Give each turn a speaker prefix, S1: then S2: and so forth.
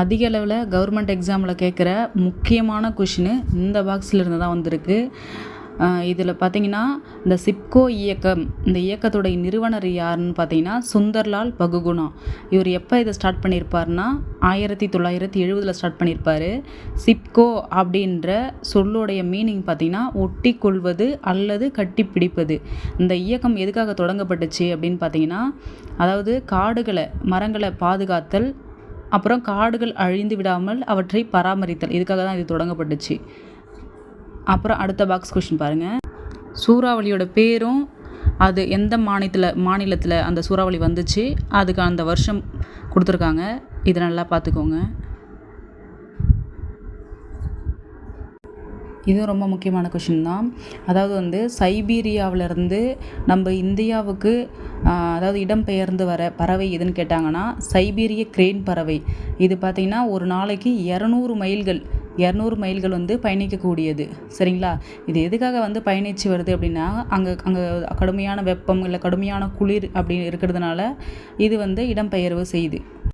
S1: அதிக அளவில் கவர்மெண்ட் எக்ஸாமில் கேட்குற முக்கியமான கொஷினு இந்த பாக்ஸில் இருந்து தான் வந்திருக்கு. இதில் பார்த்தீங்கன்னா இந்த சிப்கோ இயக்கம் இந்த இயக்கத்துடைய நிறுவனர் யாருன்னு பார்த்தீங்கன்னா சுந்தர்லால் பகுகுணா. இவர் எப்போ இதை ஸ்டார்ட் பண்ணியிருப்பார்னா ஆயிரத்தி தொள்ளாயிரத்தி எழுபதில் ஸ்டார்ட் பண்ணியிருப்பார் சிப்கோ அப்படின்ற சொல்லுடைய மீனிங் பார்த்தீங்கன்னா ஒட்டி கொள்வது அல்லது கட்டி பிடிப்பது இந்த இயக்கம் எதுக்காக தொடங்கப்பட்டுச்சு அப்படின்னு பார்த்தீங்கன்னா அதாவது காடுகளை மரங்களை பாதுகாத்தல் அப்புறம் காடுகள் அழிந்து விடாமல் அவற்றை பராமரித்தல். இதுக்காக தான் இது தொடங்கப்பட்டுச்சு. அப்புறம் அடுத்த பாக்ஸ் கொஷின் பாருங்கள் சூறாவளியோட பேரும் அது எந்த மாநிலத்தில் மாநிலத்தில் அந்த சூறாவளி வந்துச்சு அதுக்கு அந்த வருஷம் கொடுத்துருக்காங்க. இதை நல்லா பார்த்துக்கோங்க. இதுவும் ரொம்ப முக்கியமான கொஷின் தான். அதாவது வந்து சைபீரியாவிலேருந்து நம்ம இந்தியாவுக்கு அதாவது இடம்பெயர்ந்து வர பறவை எதுன்னு கேட்டாங்கன்னா சைபீரிய கிரேன் பறவை. இது பார்த்திங்கன்னா ஒரு நாளைக்கு இரநூறு மைல்கள் இரநூறு மைல்கள் வந்து பயணிக்கக்கூடியது. சரிங்களா? இது எதுக்காக வந்து பயணித்து வருது அப்படின்னா அங்கே அங்கே கடுமையான வெப்பம் இல்லை கடுமையான குளிர் அப்படி இருக்கிறதுனால இது வந்து இடம்பெயர்வு செய்யுது.